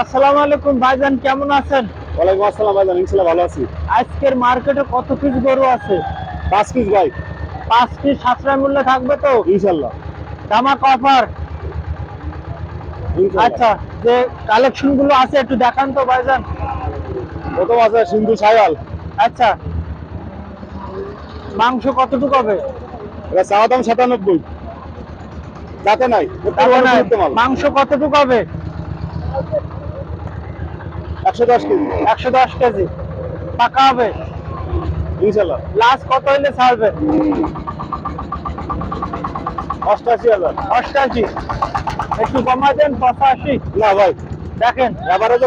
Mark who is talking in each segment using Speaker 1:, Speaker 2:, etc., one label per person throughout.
Speaker 1: আসসালামু আলাইকুম ভাইজান কেমন আছেন?
Speaker 2: ওয়ালাইকুম আসসালাম ভাই ইনশাল্লাহ ভালো আছি।
Speaker 1: আজকের মার্কেটে কত পিস গরু আছে?
Speaker 2: পাঁচ পিস ভাই।
Speaker 1: পাঁচ পিস সাশ্রয় মূল্য থাকবে তো?
Speaker 2: ইনশাল্লাহ।
Speaker 1: জামা অফার আচ্ছা যে কালেকশনগুলো আছে একটু দেখান তো ভাইজান।
Speaker 2: প্রথম আছে সিন্ধু সায়াল
Speaker 1: আচ্ছা। মাংস কতটুকু হবে?
Speaker 2: এটা চাওয়া দাম সাতানব্বই। যাতে নাই
Speaker 1: মাংস কতটুকু হবে?
Speaker 2: একশো দশ কেজি।
Speaker 1: একশো দশ কেজি। পাকা হবে।
Speaker 2: ইনশাল্লাহ।
Speaker 1: লাস্ট কত ছাড়বে?
Speaker 2: অষ্টাশি হাজার।
Speaker 1: অষ্টাশি। একটু কমা দেন পঁচাশি।
Speaker 2: না ভাই
Speaker 1: দেখেন।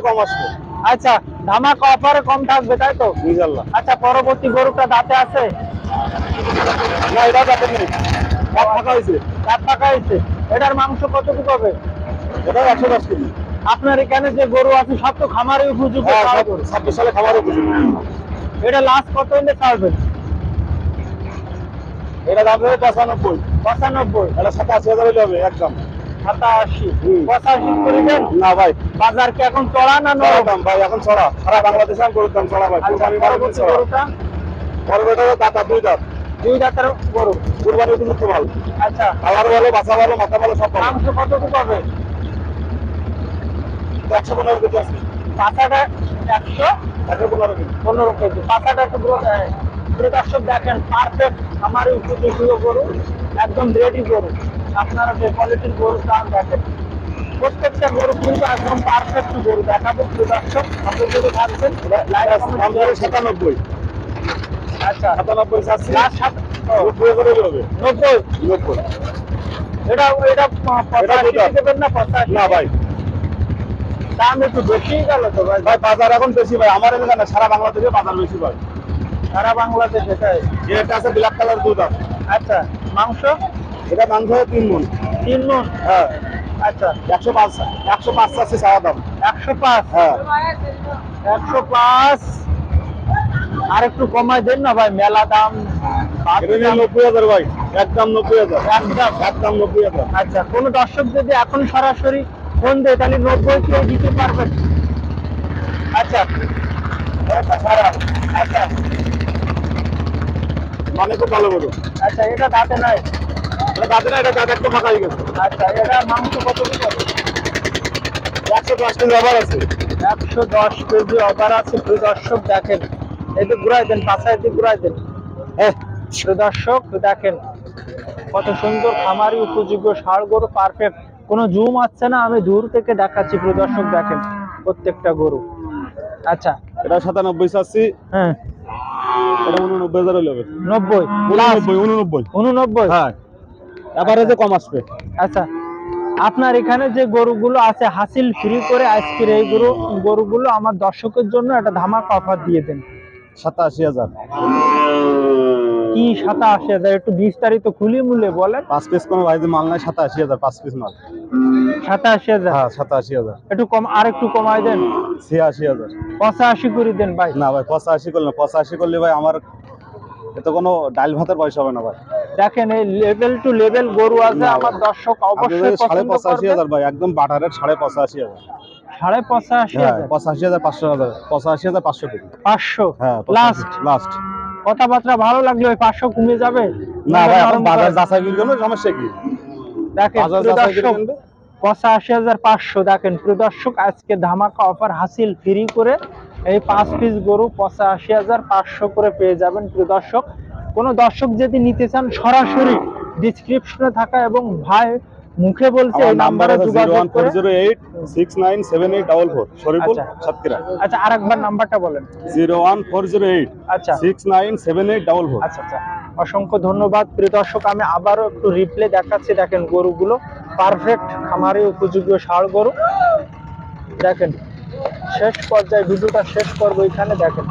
Speaker 2: কম আসবে
Speaker 1: আচ্ছা ধামাকা অফারে কম থাকবে তাই তো?
Speaker 2: ইনশাল্লাহ।
Speaker 1: আচ্ছা পরবর্তী গরুটা দাঁতে আছে?
Speaker 2: না এটা যাতে নেই। দাঁত ফাঁকা হয়েছে
Speaker 1: দাঁত পাকা হয়েছে এটার মাংস কতটুকু হবে?
Speaker 2: এটা একশো দশ কেজি।
Speaker 1: আপনার এখানে যে গরু আছে সব তো খামারে উপযুক্ত
Speaker 2: হ্যাঁ। ছাব্বিশ সালে খাবার উপযোগী।
Speaker 1: এটা লাস্ট কত ছাড়বেন?
Speaker 2: এটা দাম হবে পঁচানব্বই।
Speaker 1: পঁচানব্বই।
Speaker 2: এটা সাতাশি হাজার হলে হবে একদম।
Speaker 1: সাতাশি। পঁচাশি করে দেন?
Speaker 2: না ভাই।
Speaker 1: বাজার কি এখন চড়া না নরম?
Speaker 2: ভাই এখন চড়া। সারা বাংলাদেশে আমি গরুর দাম চড়া ভাই।
Speaker 1: আচ্ছা,
Speaker 2: চড়া। দাতা দুই দাঁত।
Speaker 1: দুই দাঁতের গরু?
Speaker 2: কুরবানি উপযুক্ত
Speaker 1: আচ্ছা।
Speaker 2: ভালো বাসা ভালো মাথা ভালো সব ভালো।
Speaker 1: মাংস কতটুকু হবে
Speaker 2: একশো পনেরো কেজি আছে।
Speaker 1: পাতাটা একশো
Speaker 2: একশো পনেরো কেজি।
Speaker 1: পনেরো কেজি। পাতাটা একটু পুরো দর্শক দেখেন পারফেক্ট আমার উপযোগী গরু একদম রেডি গরু। আপনারা যে কোয়ালিটির গরু চান দেখেন। প্রত্যেকটা গরু কিন্তু একদম পারফেক্ট গরু। দেখাবো প্রিয় দর্শক আপনি যদি
Speaker 2: দাম সাতানব্বই।
Speaker 1: আচ্ছা।
Speaker 2: সাতানব্বই নব্বই করে হবে।
Speaker 1: নব্বই?
Speaker 2: নব্বই।
Speaker 1: এটা এটা পঁচাশি দেবেন না পঁচাশি?
Speaker 2: না ভাই।
Speaker 1: দাম একটু বেশি গেল তো ভাই?
Speaker 2: ভাই বাজার এখন বেশি ভাই। আমার এলাকা না সারা বাংলাদেশে বাজার বেশি ভাই।
Speaker 1: সারা বাংলাদেশ এটাই
Speaker 2: যে একটা আছে ব্ল্যাক কালার দুধ আছে।
Speaker 1: আচ্ছা মাংস?
Speaker 2: এটা মাংস তিন মন।
Speaker 1: তিন মন?
Speaker 2: হ্যাঁ।
Speaker 1: আচ্ছা।
Speaker 2: একশো পাঁচ একশো পাঁচ আছে চাওয়া দাম।
Speaker 1: একশো পাঁচ?
Speaker 2: হ্যাঁ।
Speaker 1: একশো পাঁচ? আর একটু কমাই দেন না ভাই মেলা দাম।
Speaker 2: এটা নব্বই হাজার ভাই। একদম নব্বই হাজার।
Speaker 1: একদম।
Speaker 2: একদম নব্বই হাজার।
Speaker 1: আচ্ছা কোন দর্শক যদি এখন সরাসরি ফোন দেয় তাহলে নব্বই কেউ দিতে পারবেন আচ্ছা। এটা আচ্ছা।
Speaker 2: মানে খুব ভালো বলো।
Speaker 1: আচ্ছা এটা দাঁতে নাই।
Speaker 2: দাঁতে না এটা দাঁত একটু ফাঁকা হয়ে গেছে।
Speaker 1: আচ্ছা এটা মাংস কত
Speaker 2: একশো দশ কেজি আবার আছে।
Speaker 1: একশো দশ কেজি অফার আছে দর্শক দেখেন। এই তো ঘুরাই দেন পাশায় দিয়ে ঘুরাই দেন।
Speaker 2: হ্যাঁ।
Speaker 1: দর্শক দেখেন। কত সুন্দর খামারি উপযোগ্য ষাড় গরু পারফেক্ট কোনো জুম আসছে না আমি দূর থেকে দেখাচ্ছি প্রিয় দর্শক দেখেন প্রত্যেকটা গরু। আচ্ছা।
Speaker 2: এটা সাতানব্বই চাচ্ছি।
Speaker 1: হ্যাঁ।
Speaker 2: এটা উননব্বই হাজার হলে হবে।
Speaker 1: নব্বই।
Speaker 2: উননব্বই উননব্বই।
Speaker 1: উননব্বই?
Speaker 2: হ্যাঁ। এভারেজে কম আসবে।
Speaker 1: আচ্ছা। আপনার এখানে যে গরুগুলো আছে হাসিল ফ্রি করে আজকের এই গরু গরুগুলো আমার দর্শকের জন্য একটা ধামাকা অফার দিয়ে দেন।
Speaker 2: সাতাশি হাজার।
Speaker 1: কি সাতাশি হাজার একটু বিস্তারিত খুলি মূল্যে বলেন।
Speaker 2: পাঁচ পিস কোনো মাল নাই সাতাশি হাজার পাঁচ পিস মাল।
Speaker 1: সাতাশি হাজার?
Speaker 2: হ্যাঁ সাতাশি হাজার।
Speaker 1: একটু কম আর একটু কমাই দেন।
Speaker 2: ছিয়াশি হাজার।
Speaker 1: পঁচাশি করে দেন ভাই।
Speaker 2: না ভাই পঁচাশি করলে পঁচাশি করলে ভাই আমার এতে কোনো ডাল ভাতের পয়সা হবে না ভাই।
Speaker 1: দেখেন এই লেভেল টু লেভেল গরু আছে আমার দর্শক অবশ্যই
Speaker 2: সাড়ে পঁচাশি হাজার ভাই একদম বাটারের সাড়ে পঁচাশি হাজার।
Speaker 1: সাড়ে পঁচাশি
Speaker 2: হ্যাঁ
Speaker 1: হাজার?
Speaker 2: পঁচাশি হাজার পাঁচশো হাজার পঁচাশি হাজার পাঁচশো
Speaker 1: পাঁচশো?
Speaker 2: হ্যাঁ
Speaker 1: লাস্ট
Speaker 2: লাস্ট
Speaker 1: কথাবার্তা ভালো লাগলে ওই পাঁচশো কমে যাবে?
Speaker 2: না ভাই এখন বাজার যাচাই বিল জন্য সমস্যা কি?
Speaker 1: দেখেন
Speaker 2: করে
Speaker 1: পঁচাশি হাজার পাঁচশো দেখেন প্রিয় দর্শক আজকে ধামাকা অফার হাসিল ফ্রি করে এই পাঁচ পিস গরু পঁচাশি হাজার পাঁচশো করে পেয়ে যাবেন প্রিয় দর্শক। কোনো দর্শক যদি নিতে চান সরাসরি ডিসক্রিপশনে থাকা এবং ভাই মুখে বলছে এই
Speaker 2: নাম্বারে
Speaker 1: যোগাযোগ করে।
Speaker 2: Zero eight six nine seven eight double four Shariful
Speaker 1: আচ্ছা।
Speaker 2: সাতক্ষীরা।
Speaker 1: আচ্ছা আরেকবার নাম্বারটা বলেন।
Speaker 2: Zero one four zero eight
Speaker 1: আচ্ছা।
Speaker 2: Six nine seven eight double four.
Speaker 1: আচ্ছা আচ্ছা। অসংখ্য ধন্যবাদ। প্রিয় দর্শক আমি আবারও একটু রিপ্লে দেখাচ্ছি। দেখেন গরুগুলো। পারফেক্ট খামারে উপযোগী ষাড় গরু। দেখেন শেষ পর্যায়ে ভিডিওটা শেষ করব এখানে। দেখেন।